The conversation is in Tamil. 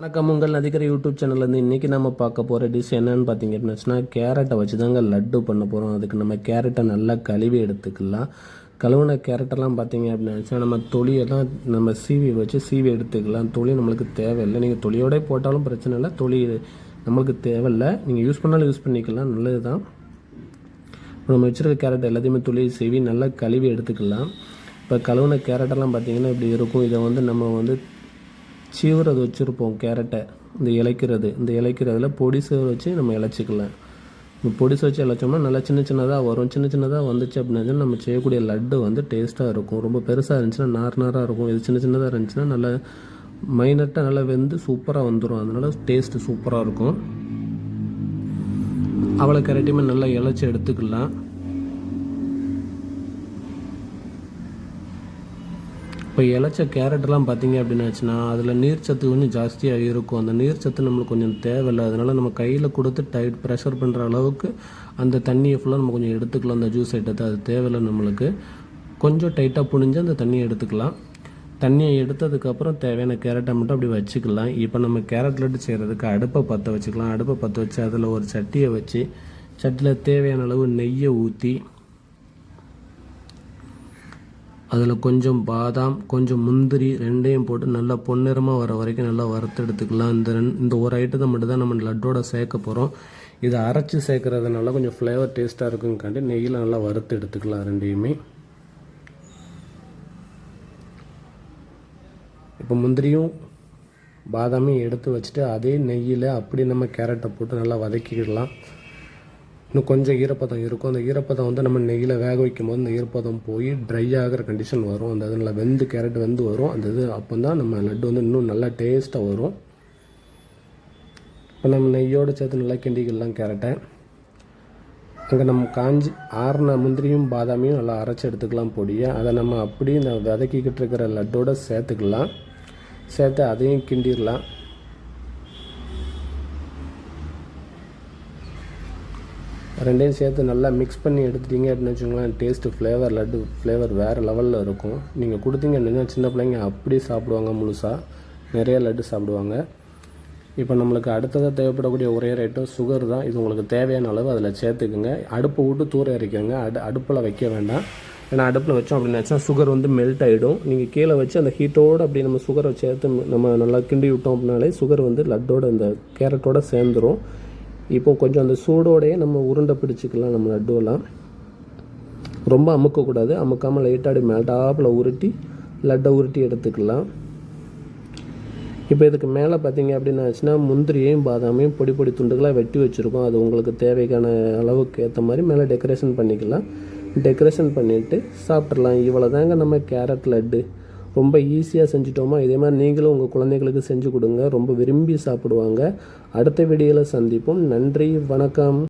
வணக்கம். உங்கள் நதிக்கரை யூடியூப் சேனல்லேருந்து இன்றைக்கி நம்ம பார்க்க போகிற டிஷ் என்னென்னு பார்த்தீங்க அப்படின்னா கேரட்டை வச்சு தாங்க லட்டு பண்ண போகிறோம் அதுக்கு நம்ம கேரட்டை நல்லா கழுவி எடுத்துக்கலாம். கழுவுன கேரட்டெல்லாம் பார்த்தீங்க அப்படின்னா நம்ம தொலியெல்லாம் நம்ம சீவி வச்சு சீவி எடுத்துக்கலாம். தொலி நம்மளுக்கு தேவையில்லை. நீங்கள் தொலியோட போட்டாலும் பிரச்சனை இல்லை. தொலி நம்மளுக்கு தேவையில்லை. நீங்கள் யூஸ் பண்ணாலும் யூஸ் பண்ணிக்கலாம். நல்லது தான் நம்ம வச்சுருக்க கேரட் எல்லாத்தையுமே துளி சீவி நல்லா கழுவி எடுத்துக்கலாம். இப்போ கழுவுன கேரட்டெல்லாம் பார்த்தீங்கன்னா இப்படி இருக்கும். இதை வந்து நம்ம வந்து சீவுறது வச்சுருப்போம் கேரட்டை. இந்த இலைக்கிறது இந்த இலைக்கிறதுல பொடிசை வச்சு நம்ம இலைச்சிக்கலாம். இந்த பொடிசை வச்சு இழைச்சோம்னா நல்லா சின்ன சின்னதாக வரும். சின்ன சின்னதாக வந்துச்சு அப்படின்னா நம்ம செய்யக்கூடிய லட்டு வந்து டேஸ்ட்டாக இருக்கும். ரொம்ப பெருசாக இருந்துச்சுன்னா நார் நாராக இருக்கும். இது சின்ன சின்னதாக இருந்துச்சுன்னா நல்லா மைனட்டாக நல்லா வெந்து சூப்பராக வந்துடும் அதனால் டேஸ்ட்டு சூப்பராக இருக்கும். அவ்வளோ கரெக்டையுமே நல்லா இலைச்சி எடுத்துக்கலாம். இப்போ இழைச்ச கேரட்லாம் பார்த்தீங்க அப்படின்னாச்சுன்னா அதில் நீர்ச்சத்து கொஞ்சம் ஜாஸ்தியாக இருக்கும். அந்த நீர்ச்சத்து நம்மளுக்கு கொஞ்சம் தேவையில்லை. அதனால் நம்ம கையில் கொடுத்து டைட் ப்ரெஷர் பண்ணுற அளவுக்கு அந்த தண்ணியை ஃபுல்லாக நம்ம கொஞ்சம் எடுத்துக்கலாம். அந்த ஜூஸ் ஐட்டத்தை அது தேவையில்லை நம்மளுக்கு. கொஞ்சம் டைட்டாக புழிஞ்சு அந்த தண்ணியை எடுத்துக்கலாம். தண்ணியை எடுத்ததுக்கப்புறம் தேவையான கேரட்டை மட்டும் அப்படி வச்சுக்கலாம். இப்போ நம்ம கேரட் லட்டு செய்கிறதுக்கு அடுப்பை பற்ற வச்சுக்கலாம். அடுப்பை பற்ற வச்சு அதில் ஒரு சட்டியை வச்சு சட்டியில் தேவையான அளவு நெய்யை ஊற்றி அதில் கொஞ்சம் பாதாம் கொஞ்சம் முந்திரி ரெண்டையும் போட்டு நல்லா பொன்னிறமாக வர வரைக்கும் நல்லா வறுத்து எடுத்துக்கலாம். இந்த ரெண் இந்த ஒரு ஐட்டத்தை மட்டும் தான் நம்ம லட்டோட சேர்க்க போகிறோம் இதை அரைச்சி சேர்க்குறதுனால கொஞ்சம் ஃப்ளேவர் டேஸ்ட்டாக இருக்குங்காண்டி நெய்யில் நல்லா வறுத்து எடுத்துக்கலாம் ரெண்டையுமே. இப்போ முந்திரியும் பாதாமையும் எடுத்து வச்சுட்டு அதே நெய்யில் அப்படி நம்ம கேரட்டை போட்டு நல்லா வதக்கிக்கிடலாம் இன்னும் கொஞ்சம் ஈரப்பதம் இருக்கும். அந்த ஈரப்பதம் வந்து நம்ம நெய்யில் வேக வைக்கும் போது அந்த ஈரப்பதம் போய் ட்ரை ஆகிற கண்டிஷன் வரும். அந்த இதில் வெந்து கேரட் வெந்து வரும். அந்த இது அப்போ தான் நம்ம லட்டு வந்து இன்னும் நல்லா டேஸ்ட்டாக வரும். இப்போ நம்ம நெய்யோடு சேர்த்து நல்லா கிண்டிக்கலாம் கேரட்டை அங்கே நம்ம காஞ்சி ஆறின முந்திரியும் பாதாமியும் நல்லா அரைச்சி எடுத்துக்கலாம் பொடியை. அதை நம்ம அப்படியே இந்த வதக்கிக்கிட்டு இருக்கிற லட்டோடு சேர்த்துக்கலாம். சேர்த்து அதையும் கிண்டிடலாம் ரெண்டையும் சேர்த்து நல்லா மிக்ஸ் பண்ணி எடுத்துட்டீங்க அப்படின்னு வச்சுக்கோங்களேன் டேஸ்ட்டு ஃப்ளேவர் லட்டு ஃப்ளேவர் வேறு லெவலில் இருக்கும். நீங்கள் கொடுத்தீங்க அப்படின்னா சின்ன பிள்ளைங்க அப்படியே சாப்பிடுவாங்க முழுசாக நிறைய லட்டு சாப்பிடுவாங்க. இப்போ நம்மளுக்கு அடுத்ததாக தேவைப்படக்கூடிய ஒரே ரேட்டும் சுகர் தான். இது உங்களுக்கு தேவையான அளவு அதில் சேர்த்துக்குங்க. அடுப்பை விட்டு தூர இறக்கிங்க அடு அடுப்பில் வைக்க வேண்டாம். ஏன்னா அடுப்பில் வச்சோம் அப்படின்னாச்சுன்னா சுகர் வந்து மெல்ட் ஆகிடும் நீங்கள் கீழே வச்சு அந்த ஹீட்டோடு அப்படி நம்ம சுகரை சேர்த்து நம்ம நல்லா கிண்டி விட்டோம் அப்படின்னாலே சுகர் வந்து லட்டோட இந்த கேரட்டோட சேர்ந்துடும் இப்போ கொஞ்சம் அந்த சூடோடையே நம்ம உருண்டை பிடிச்சிக்கலாம் நம்ம லட்டுவெல்லாம். ரொம்ப அமுக்கக்கூடாது. அமுக்காமல் லைட்டாக மேல்டாப்பில் உருட்டி லட்டை உருட்டி எடுத்துக்கலாம். இப்போ இதுக்கு மேலே பார்த்தீங்க அப்படின்னாச்சுன்னா முந்திரியையும் பாதாமையும் பொடி பொடி துண்டுகளாக வெட்டி வச்சுருக்கோம். அது உங்களுக்கு தேவைக்கான அளவுக்கு ஏற்ற மாதிரி மேலே டெக்கரேஷன் பண்ணிக்கலாம். டெக்கரேஷன் பண்ணிவிட்டு சாப்பிட்றலாம் இவ்வளோ தாங்க நம்ம கேரட் லட்டு. ரொம்ப ஈஸியாக செஞ்சுட்டோமா? இதே மாதிரி நீங்களும் உங்கள் குழந்தைகளுக்கு செஞ்சு கொடுங்க. ரொம்ப விரும்பி சாப்பிடுவாங்க. அடுத்த வீடியோவில் சந்திப்போம். நன்றி வணக்கம்.